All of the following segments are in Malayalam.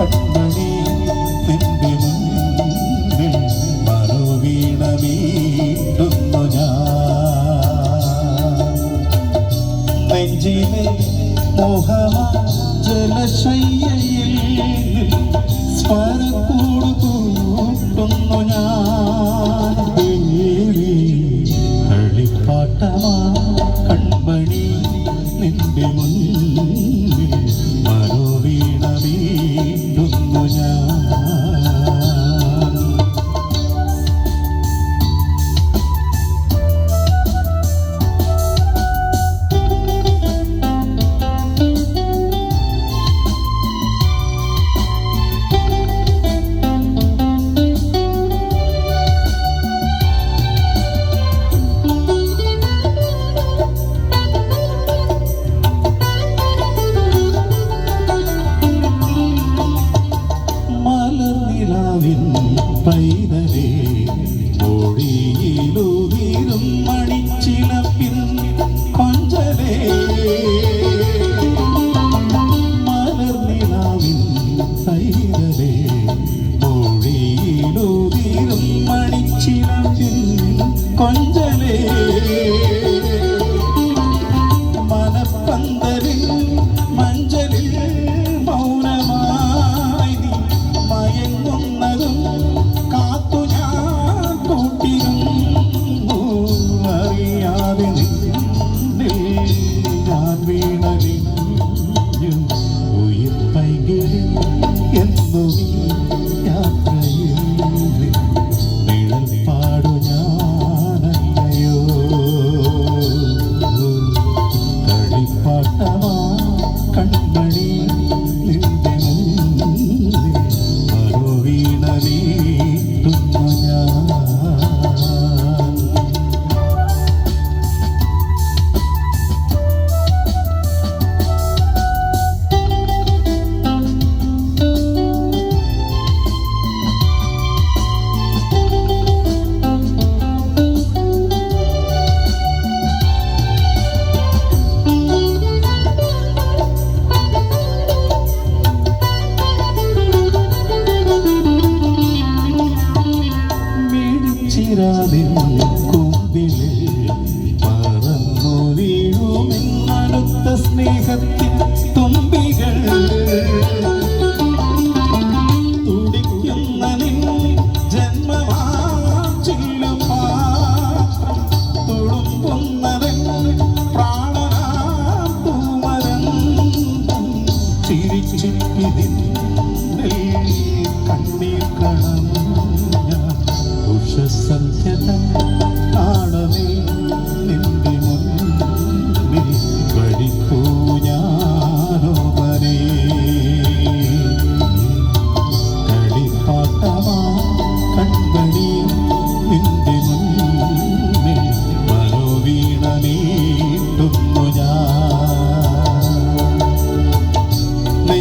കൺമണി നിന്റെ മുന്നിൽ മനോവീണമീട്ടുന്നു ഞാൻ നെഞ്ചിലെ ജലശയ്യയിൽ home.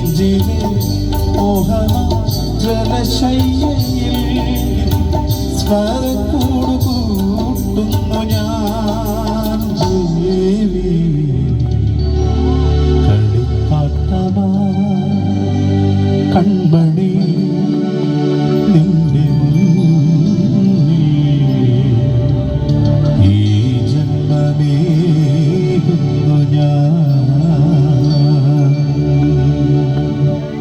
നെഞ്ചിലെ മോഹ ജലശയ്യയിൽ സ്മരക്കൂടുകൂ